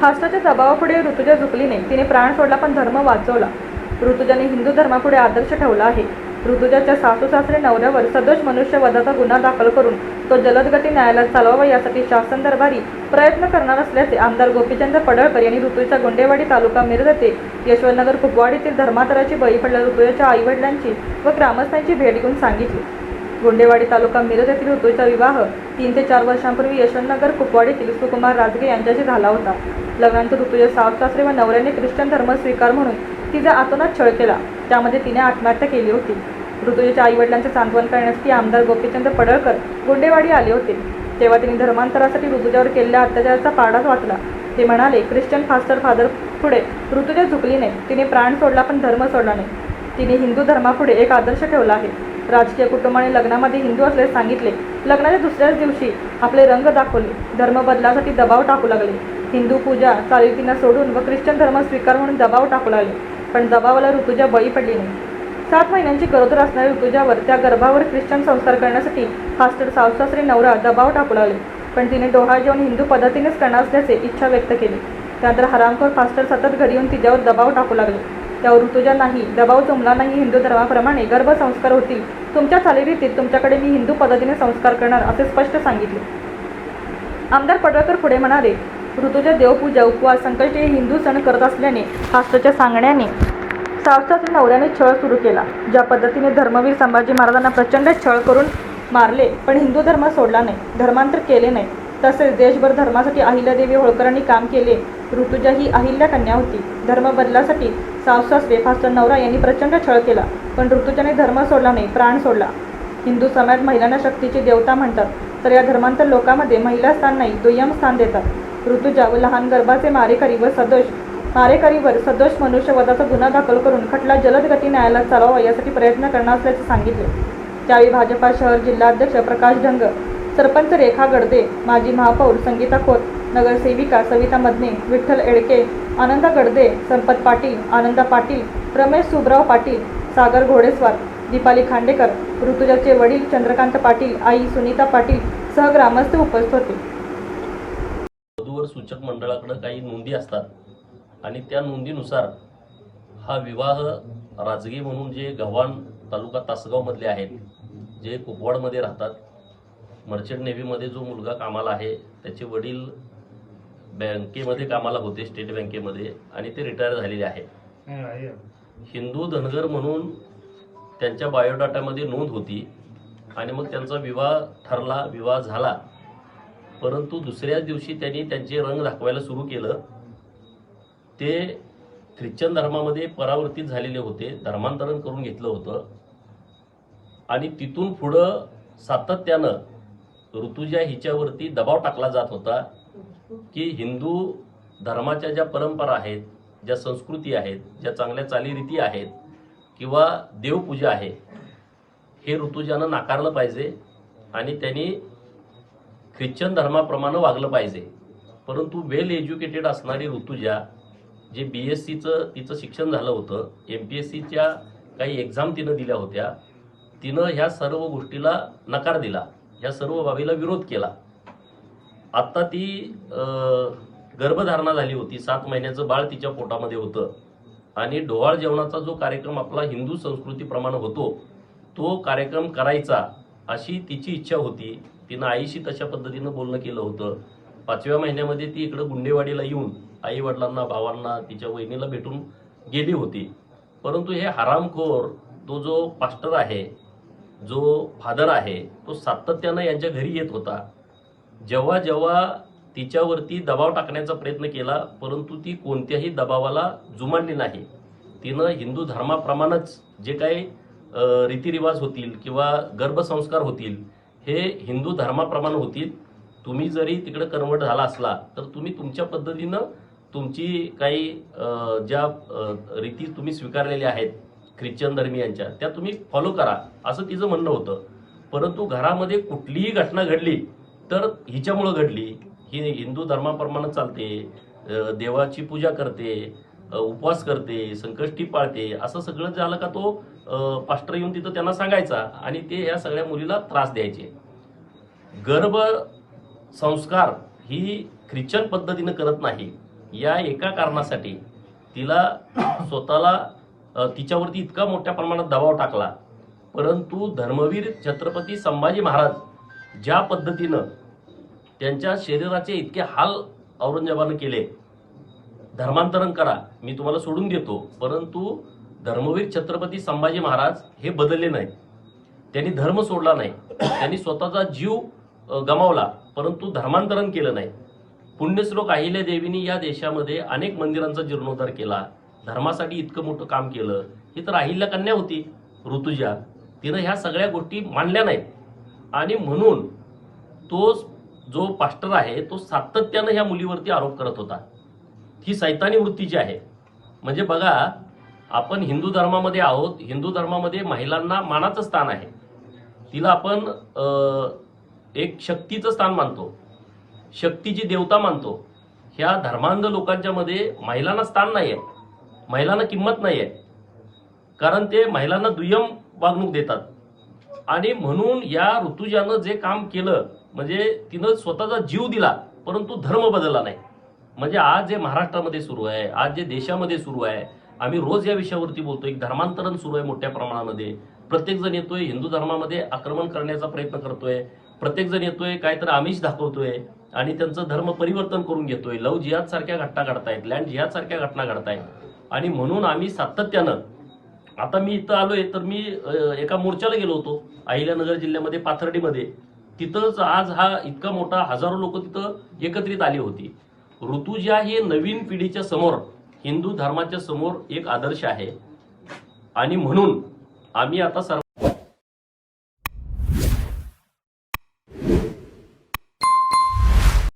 फास्टाच्या दबावापुढे ऋतुजा झुकली नाही. तिने प्राण सोडला पण धर्म वाचवला. ऋतुजाने हिंदू धर्मापुढे आदर्श ठेवला आहे. ऋतुजाच्या सासू सासरे नवऱ्यावर सदोष मनुष्यवधाचा गुन्हा दाखल करून तो जलदगती न्यायालयात चालवावा यासाठी शासन दरबारी प्रयत्न करणार असल्याचे आमदार गोपीचंद पडळकर यांनी ऋतूच्या गोंडेवाडी तालुका मिरज येथे यशवंतनगर कुपवाडीतील धर्मांतराची बळी पडल्या ऋतुजाच्या आईवडिलांची व ग्रामस्थांची भेट घेऊन सांगितली. गोंडेवाडी तालुका मिरज येथील ऋतूचा विवाह तीन ते चार वर्षांपूर्वी यशवंतनगर कुपवाडीतील सुकुमार राजगे यांच्याशी झाला होता. लग्नानंतर ऋतूच्या सावसासरे व नवऱ्याने ख्रिश्चन धर्म स्वीकार म्हणून तिचा आतोनात छळ केला. त्यामध्ये तिने आत्महत्या केली होती. ऋतुजाच्या आईवडिलांचे सांत्वन करण्यासाठी आमदार गोपीचंद पडळकर गोंडेवाडी आले होते. तेव्हा तिने धर्मांतरासाठी ऋतुजावर केलेल्या अत्याचाराचा पाडाच वाचला ते म्हणाले ख्रिश्चन फास्टर फादर पुढे ऋतुजा झुकली नाही. तिने प्राण सोडला पण धर्म सोडला नाही. तिने हिंदू धर्मापुढे एक आदर्श ठेवला आहे. राजकीय कुटुंबाने लग्नामध्ये हिंदू असल्याचे सांगितले. लग्नाच्या दुसऱ्याच दिवशी आपले रंग दाखवले. धर्म बदलासाठी दबाव टाकू लागले. हिंदू पूजा चालीरीतींना सोडून व ख्रिश्चन धर्म स्वीकार म्हणून दबाव टाकू लागले. पण दबावाला ऋतुजा बळी पडली नाही. सात महिन्यांची गरोदर असणाऱ्या ऋतुजावर त्या गर्भावर ख्रिश्चन संस्कार करण्यासाठी फास्टर सावसासरी नवरा दबाव टाकू लागले. पण तिने डोहाळ जेवण हिंदू पद्धतीनेच करणार असल्याचे इच्छा व्यक्त केली. त्यानंतर हरामखोर फास्टर सतत घरी येऊन तिच्यावर दबाव टाकू लागले. त्यावर ऋतुजा नाही दबाव जमला नाही हिंदू धर्माप्रमाणे गर्भसंस्कार होतील. तुमच्या चालीरीतीत तुमच्याकडे मी हिंदू पद्धतीने संस्कार करणार असे स्पष्ट सांगितले. आमदार पडळकर पुढे म्हणाले ऋतुजा देवपूजा उपवास संकष्टी हे हिंदू सण करत असल्याने शास्त्राच्या सांगण्याने सावसाच्या नवऱ्याने छळ सुरू केला ज्या पद्धतीने धर्मवीर संभाजी महाराजांना प्रचंड छळ करून मारले पण हिंदू धर्म सोडला नाही धर्मांतर केले नाही. तसेच देशभर धर्मासाठी अहिल्यादेवी होळकरांनी काम केले ऋतुजा ही अहिल्या कन्या होती. धर्म बदलासाठी सावसास फास्टर नवरा यांनी प्रचंड छळ केला पण ऋतुजाने धर्म सोडला नाही प्राण सोडला. हिंदू समाज महिलांना शक्तीची देवता म्हणतात तर या धर्मांतर लोकांमध्ये महिला स्थान नाही दुय्यम स्थान देतात. ऋतुजा व लहान गर्भाचे मारेकरी व सदोष मारेकरीवर सदोष मनुष्यवधाचा गुन्हा दाखल करून खटला जलद गती न्यायालयात चालवावा यासाठी प्रयत्न करणार असल्याचे सांगितले. त्यावेळी भाजपा शहर जिल्हाध्यक्ष प्रकाश ढंग सरपंच रेखा गडदे माजी महापौर संगीता खोत नगरसेविका सविता मदने विठ्ठल एडके आनंदा गडदे संपत पाटील आनंदा पाटील रमेश सुबराव पाटील सागर घोडेस्वार दीपाली खांडेकर ऋतुजाचे वडील चंद्रकांत पाटील आई सुनीता पाटील सह ग्रामस्थ उपस्थित होते. वधूवर सूचक मंडळाकडे काही नोंदी असतात आणि त्या नोंदीनुसार हा विवाह राजगी म्हणून जे गव्हाण तालुका तासगावमधले आहेत जे कुपवाडमध्ये राहतात मर्चंट नेव्हीमध्ये जो मुलगा कामाला आहे त्याचे वडील बँकेमध्ये कामाला होते स्टेट बँकेमध्ये आणि ते रिटायर झालेले आहेत. हिंदू धनगर म्हणून त्यांच्या बायोडाटामध्ये नोंद होती आणि मग त्यांचा विवाह ठरला विवाह झाला. परंतु दुसऱ्याच दिवशी त्यांनी त्यांचे रंग दाखवायला सुरू केलं. ते ख्रिश्चन धर्मामध्ये परावर्तित झालेले होते धर्मांतरण करून घेतलं होतं. आणि तिथून पुढं सातत्यानं ऋतुजा हिच्यावरती दबाव टाकला जात होता. की हिंदू धर्माच्या ज्या परंपरा आहेत ज्या संस्कृती आहेत ज्या चांगल्या चालीरीती आहेत किंवा देवपूजा आहे हे ऋतुजानं नाकारलं पाहिजे आणि त्यांनी ख्रिश्चन धर्माप्रमाणे वागलं पाहिजे. परंतु वेल एज्युकेटेड असणारी ऋतुजा जे बी एस सीचं तिचं शिक्षण झालं होतं एम पी एस सीच्या काही एक्झाम तिनं दिल्या होत्या तिनं ह्या सर्व गोष्टीला नकार दिला ह्या सर्व बाबीला विरोध केला. आत्ता ती गर्भधारणा झाली होती. सात महिन्याचं बाळ तिच्या पोटामध्ये होतं. आणि ढोवाळ जेवणाचा जो कार्यक्रम आपला हिंदू संस्कृतीप्रमाणे होतो तो कार्यक्रम करायचा अशी तिची इच्छा होती. तिनं आईशी तशा पद्धतीनं बोलणं केलं होतं. पाचव्या महिन्यामध्ये ती इकडं गुंडेवाडीला येऊन आई वडिलांना भावांना तिच्या वहिनीला भेटून गेली होती. परंतु हे हरामखोर तो जो पास्टर आहे जो फादर आहे तो सातत्यानं यांच्या घरी येत होता. जेव्हा जेव्हा तिच्यावरती दबाव टाकण्याचा प्रयत्न केला परंतु ती कोणत्याही दबावाला जुमानली नाही. तिनं हिंदू धर्माप्रमाणेच जे काही रीतिरिवाज होतील किंवा गर्भसंस्कार होतील हे हिंदू धर्माप्रमाणे होतील. तुम्ही जरी तिकडे कन्वर्ट झाला असला तर तुम्ही तुमच्या पद्धतीनं तुमची काही ज्या रीती तुम्ही स्वीकारलेल्या आहेत ख्रिश्चन धर्मियांच्या त्या तुम्ही फॉलो करा असं तिचं म्हणणं होतं. परंतु घरामध्ये कुठलीही घटना घडली तर हिच्यामुळं घडली. ही हिंदू धर्माप्रमाणे चालते देवाची पूजा करते उपवास करते संकष्टी पाळते असं सगळं झालं का तो पास्टर येऊन तिथं त्यांना सांगायचा आणि ते या सगळ्या मुलीला त्रास द्यायचे. गर्भ संस्कार ही ख्रिश्चन पद्धतीनं करत नाही. या एका कारणासाठी तिला स्वतःला तिच्यावरती इतका मोठ्या प्रमाणात दबाव टाकला. परंतु धर्मवीर छत्रपती संभाजी महाराज ज्या पद्धतीनं त्यांच्या शरीराचे इतके हाल औरंगजेबानं केले धर्मांतरण करा मी तुम्हाला सोडून देतो परंतु धर्मवीर छत्रपती संभाजी महाराज हे बदलले नाही. त्यांनी धर्म सोडला नाही. त्यांनी स्वतःचा जीव गमावला परंतु धर्मांतरण केलं नाही. पुण्यश्लोक अहिल्या देवीनी या देशामध्ये अनेक मंदिरांचा जीर्णोद्धार केला. धर्मासाठी इतकं मोठं काम केलं. ही तर अहिल्या कन्या होती ऋतुजा. तिनं ह्या सगळ्या गोष्टी मानल्या नाहीत. आणि म्हणून तो जो पास्टर आहे तो सातत्यानं ह्या मुलीवरती आरोप करत होता. ही सैतानी वृत्ती जी आहे म्हणजे बघा आपण हिंदू धर्मामध्ये आहोत हिंदू धर्मामध्ये महिलांना मानाचं स्थान आहे. तिला आपण एक शक्तीचं स्थान मानतो. शक्तीची देवता मानतो. ह्या धर्मांध लोकांच्या मध्ये महिलांना स्थान नाही आहे महिलांना किंमत नाही आहे कारण ते महिलांना दुय्यम वागणूक देतात. आणि म्हणून या ऋतुजानं जे काम केलं म्हणजे तिनं स्वतःचा जीव दिला परंतु धर्म बदलला नाही. म्हणजे आज जे महाराष्ट्रामध्ये सुरू आहे आज जे देशामध्ये सुरू आहे आम्ही रोज या विषयावरती बोलतो एक धर्मांतरण सुरू आहे मोठ्या प्रमाणामध्ये. प्रत्येकजण येतोय हिंदू धर्मामध्ये आक्रमण करण्याचा प्रयत्न करतोय. प्रत्येकजण येतोय काहीतरी आमिष दाखवतोय आणि त्यांचं धर्म परिवर्तन करून घेतोय. लव जिहाद सारख्या घटना घडतायत लँड जिहाद सारख्या घटना घडतायत. आणि म्हणून आम्ही सातत्यानं आता मी इथं आलोय तर मी एका मोर्चाला गेलो होतो अहिल्यानगर जिल्ह्यामध्ये पाथर्डीमध्ये. तिथंच आज हा इतका मोठा हजारो लोक तिथं एकत्रित आली होती. ऋतुजा हे नवीन पिढीच्या समोर हिंदू धर्माच्या समोर एक आदर्श आहे. आणि म्हणून आम्ही आता सर्व